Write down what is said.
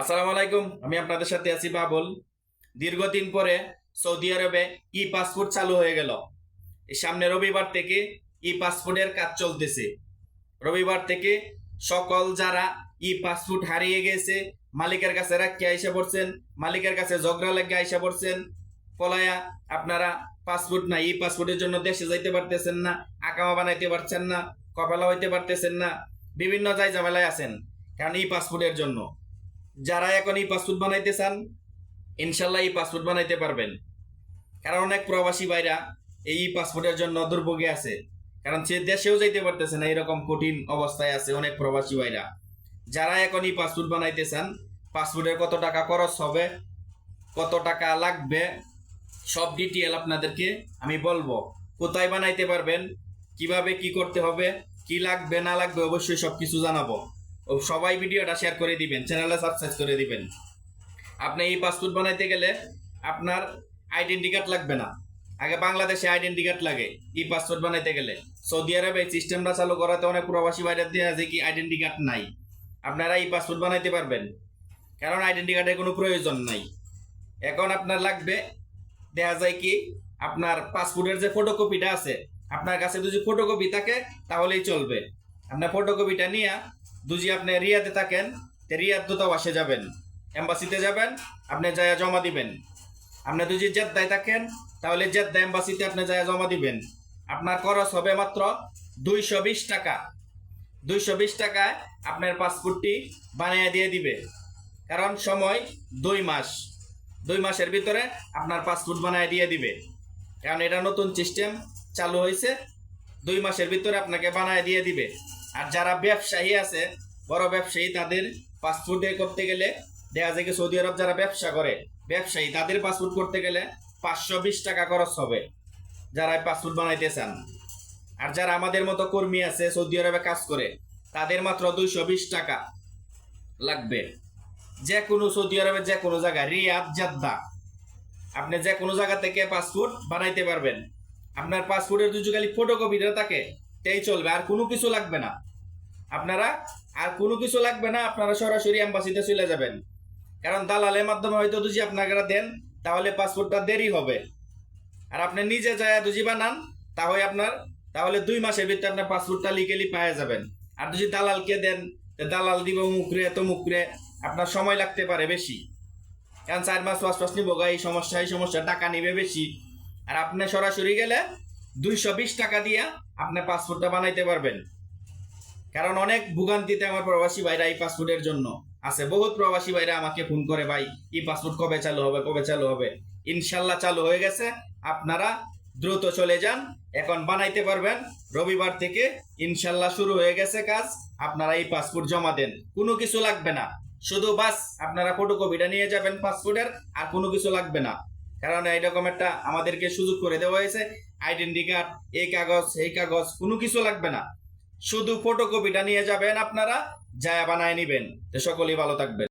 আসসালামু আলাইকুম, আমি আপনাদের সাথে আছি বাবুল। দীর্ঘদিন পরে সৌদি আরবে ই পাসপোর্ট চালু হয়ে গেল। সামনে রবিবার থেকে ই পাসপোর্টের কাজ চলতেছে। রবিবার থেকে সকল যারা ই পাসপোর্ট হারিয়ে গেছে, মালিকের কাছে রাখতে আইসা পড়ছেন, মালিকের কাছে ঝগড়া লাগে আইসা পড়ছেন, পলায়া আপনারা পাসপোর্ট না ই পাসপোর্টের জন্য দেশে যাইতে পারতেছেন না, আকামা বানাইতে পারছেন না কপালা হইতে পারতেছেন না, বিভিন্ন জায় ঝামেলায় আছেন, কারণ ই পাসপোর্টের জন্য। যারা এখন এই পাসপোর্ট বানাইতে চান, ইনশাল্লাহ এই পাসপোর্ট বানাইতে পারবেন। কারণ অনেক প্রবাসী ভাইরা এই পাসপোর্টের জন্য দুর্ভোগে আছে। কারণ সে দেশেও যাইতে পারতেছে না, এরকম কঠিন অবস্থায় আছে অনেক প্রবাসী ভাইরা। যারা এখন এই পাসপোর্ট বানাইতে চান, পাসপোর্টের কত টাকা খরচ হবে, কত টাকা লাগবে, সব ডিটেল আপনাদেরকে আমি বলব। কোথায় বানাইতে পারবেন, কীভাবে কি করতে হবে, কি লাগবে, না লাগবে অবশ্যই সব কিছু জানাব। সবাই ভিডিওটা শেয়ার করে দিবেন চ্যানেলটা সাবস্ক্রাইব করে দিবেন। আপনি এই পাসপোর্ট বানাইতে গেলে আপনার আইডেন্টি কার্ড লাগবে না। আগে বাংলাদেশে আইডেন্টি কার্ড লাগে ই পাসপোর্ট বানাইতে গেলে। সৌদি আরবে সিস্টেমটা চালু করাতে অনেক প্রবাসী বাইরে দিয়ে আছে কি আইডেন্টি কার্ড নাই। আপনারা এই পাসপোর্ট বানাইতে পারবেন, কারণ আইডেন্টি কার্ডের কোনো প্রয়োজন নাই। এখন আপনার লাগবে, দেখা যায় কি, আপনার পাসপোর্টের যে ফটোকপিটা আছে, আপনার কাছে যদি ফটোকপি থাকে তাহলেই চলবে। আপনার ফটোকপিটা নিয়ে দুজি আপনি রিয়াতে থাকেন, তে রিয়াদ দূতাবাসে যাবেন। এম্বাসিতে যাবেন, আপনি যায় জমা দিবেন। আপনি যদি জেদ্দায় থাকেন, তাহলে জেদ্দা এম্বাসিতে আপনি যায় জমা দিবেন। আপনার খরচ হবে মাত্র দুইশো বিশ টাকা। দুইশো বিশ টাকায় আপনার পাসপোর্টটি বানিয়ে দিয়ে দিবে। কারণ সময় দুই মাস। দুই মাসের ভিতরে আপনার পাসপোর্ট বানিয়ে দিয়ে দিবে। কারণ এটা নতুন সিস্টেম চালু হয়েছে। দুই মাসের ভিতরে আপনাকে বানায় দিয়ে দিবে। আর যারা ব্যবসায়ী আছে, বড় ব্যবসায়ী, তাদের পাসপোর্ট করতে গেলে দেখা যায় সৌদি আরব যারা ব্যবসা করে, ব্যবসায়ী, তাদের পাসপোর্ট করতে গেলে পাঁচশো বিশ টাকা খরচ হবে যারা পাসপোর্ট বানাইতে চান। আর যারা আমাদের মতো কর্মী আছে, সৌদি আরবে কাজ করে, তাদের মাত্র দুইশো বিশ টাকা লাগবে। যে কোনো সৌদি আরবের যে কোনো জায়গায়, রিয়াদ, জাদ্দা। আপনি যে কোনো জায়গা থেকে পাসপোর্ট বানাইতে পারবেন। আপনার পাসপোর্টের দুটো খালি ফটোকপিটা থাকে তাই চলবে, আর কোনো কিছু লাগবে না। আপনারা, আর কোনো কিছু লাগবে না, আপনারা সরাসরি এম্বাসিতে চলে যাবেন। কারণ দালালের মাধ্যমে হয়তো দুজি আপনারা দেন, তাহলে পাসপোর্টটা দেরি হবে। আর আপনি নিজে যায় দুজি বানান, তাহলে আপনার, তাহলে দুই মাসের ভিতরে আপনার পাসপোর্টটা লিগেলি পাওয়া যাবেন। আর যদি দালালকে দেন দালাল দিব মুখরে এত মুখরে আপনার সময় লাগতে পারে বেশি। কারণ চার মাস, পাঁচ মাস নিব এই সমস্যা এই সমস্যা, টাকা নিবে বেশি। আর আপনি সরাসরি গেলে দুইশো বিশ টাকা দিয়া আপনি পাসপোর্টটা বানাইতে পারবেন। কারণ অনেক ভোগান্তিতে আমার প্রবাসী ভাইরা এই পাসপোর্টের জন্য আছে। বহুত প্রবাসী ভাইরা আমাকে ফোন করে, ভাই, এই পাসপোর্ট কবে চালু হবে? কবে চালু হবে? ইনশাল্লাহ চালু হয়ে গেছে। আপনারা দ্রুত চলে যান, এখন বানাইতে পারবেন। রবিবার থেকে ইনশাল্লাহ শুরু হয়ে গেছে কাজ। আপনারা এই পাসপোর্ট জমা দেন। কোনো কিছু লাগবে না। শুধু বাস, আপনারা ফটোকপিটা নিয়ে যাবেন পাসপোর্টের, আর কোনো কিছু লাগবে না। কারণ এইরকম একটা আমাদেরকে সুযোগ করে দেওয়া হয়েছে। আইডেন্টি কার্ড এই কাগজ, সেই কাগজ, কোনো কিছু লাগবে না। শুধু ফটোকপিটা নিয়ে যাবেন আপনারা যায় বানায় নিবেন। সকলেই ভালো থাকবেন।